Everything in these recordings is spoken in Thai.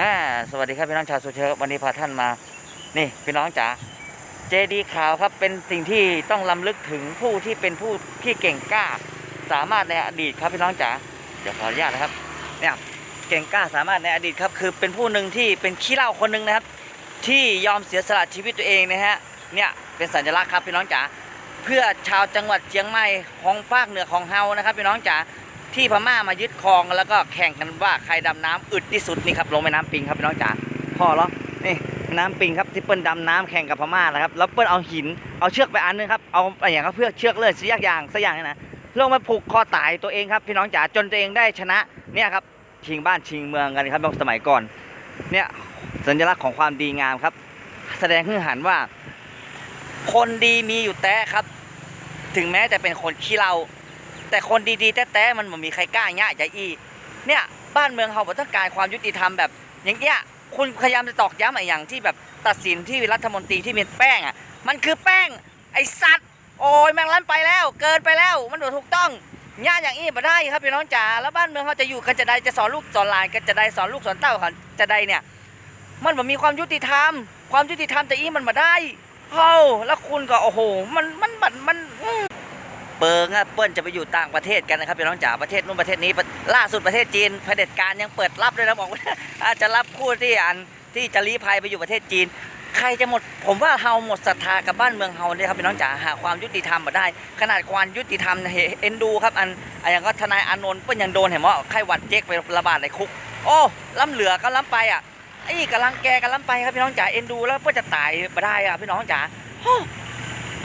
อ่าสวัสดีครับพี่น้องชาวโซเชียลวันนี้พาท่านมา นี่พี่น้องจ๋าเจดีขาวครับเป็นสิ่งที่ต้องลำลึกถึงผู้ที่เป็นผู้ที่เก่งกล้า สามารถในอดีตครับพี่น้องจ๋าเดี๋ยวขออนุญาตนะครับ เนี่ยเก่งกล้าสามารถในอดีตครับ คือเป็นผู้หนึ่งที่เป็นขี้เล้าคนหนึ่งนะครับ ที่ยอมเสียสละชีวิตตัวเองนะฮะเนี่ยเป็นสัญลักษณ์ครับพี่น้องจ๋าเพื่อชาวจังหวัดเชียงใหม่ของภาคเหนือของเฮานะครับพี่น้องจ๋า ที่พม่ามายึดครองแล้วก็แข่งกันว่าใครดำน้ำอึดที่สุดนี่ครับลงแม่น้ำปิงครับพี่น้องจ๋าพ่อเหรอนี่น้ำปิงครับที่เปิ้ลดำน้ำแข่งกับพม่านะครับ แล้วเปิ้ลเอาหินเอาเชือกไปอันนึงครับเอาอะไรอย่างก็เพื่อเชือกเลยสักอย่างสักอย่างนี่นะลงมาผูกคอตายตัวเองครับพี่น้องจ๋าจนตัวเองได้ชนะเนี่ยครับชิงบ้านชิงเมืองกันครับแบบสมัยก่อนเนี่ยสัญลักษณ์ของความดีงามครับ แสดงให้เห็นว่า คนดีมีอยู่แต่ครับ ถึงแม้จะเป็นคนขี้เรา แต่คนดีๆแต่ๆมันไม่มีใครกล้าแง่ใจอีเนี่ยบ้านเมืองเราบ่ต้องการความยุติธรรมแบบ อย่างเงี้ยคุณพยายามจะตอกย้ำอะไรอย่างที่แบบตัดสินที่รัฐมนตรีที่เป็นแป้งอะมันคือแป้งไอสัตว์โอ้ยแมงลันไปแล้ว เกินไปแล้วมันบ่ถูกต้องย่าอย่างนี้มาได้ครับพี่น้องจ๋าแล้วบ้านเมืองเขาจะอยู่กันจะได้จะสอนลูกสอนหลานกันจะได้สอนลูกสอนเต้ากันจะได้เนี่ย มันแบบมีความยุติธรรม ความยุติธรรมแต่อีมันมาได้เฮ้าแล้วคุณก็โอ้โห มันมันมันมัน เปิงอะเปิ้ลจะไปอยู่ต่างประเทศกันนะครับพี่น้องจ๋าประเทศนู้นประเทศนี้ล่าสุดประเทศจีนเผด็จการยังเปิดรับเลยนะบอกว่าอาจจะรับผู้ที่อันที่จะลี้ภัยไปอยู่ประเทศจีน ใครจะหมดผมว่าเฮาหมดศรัทธากับบ้านเมืองเฮาเนี่ยครับพี่น้องจ๋าหาความยุติธรรมมาได้ ขนาดความยุติธรรมเนี่ยเอ็นดูครับอันอย่างก็ทนายอานนท์เปิ้ลยังโดนเห็นว่าไข้หวัดเจ๊กไประบาดในคุก โอ้ล้ำเหลือก็ล้ำไปอะไอ้กำลังแกกำลังไปครับพี่น้องจ๋าเอ็นดูแล้วเพื่อจะตายมาได้อะพี่น้องจ๋าโอ้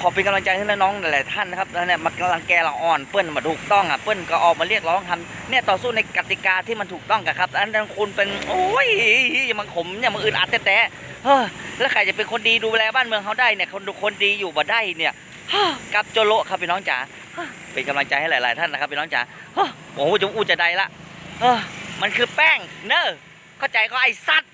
ขอเป็นกำลังใจให้น้องหลายๆท่านนะครับแล้วเนี่ยมากำลังแกเราอ่อนเปิ้ลมาถูกต้องอะเปิ้ลก็ออกมาเรียกร้องทำเนี่ยต่อสู้ในกติกาที่มันถูกต้องกันครับอันนั้นคุณเป็นโอ้ยอย่ามันขมอย่ามันอึดอัดแต่แต่เฮ้อแล้วใครจะเป็นคนดีดูแลบ้านเมืองเขาได้เนี่ยคนคนดีอยู่บ่ได้เนี่ยฮ่ากับโจโลครับพี่น้องจ๋าเป็นกำลังใจให้หลาย ๆ ท่านนะครับพี่น้องจ๋าโอ้โหจงอู้จะได้ละมันคือแป้งเนอะเข้าใจก็ไอ้สัตว์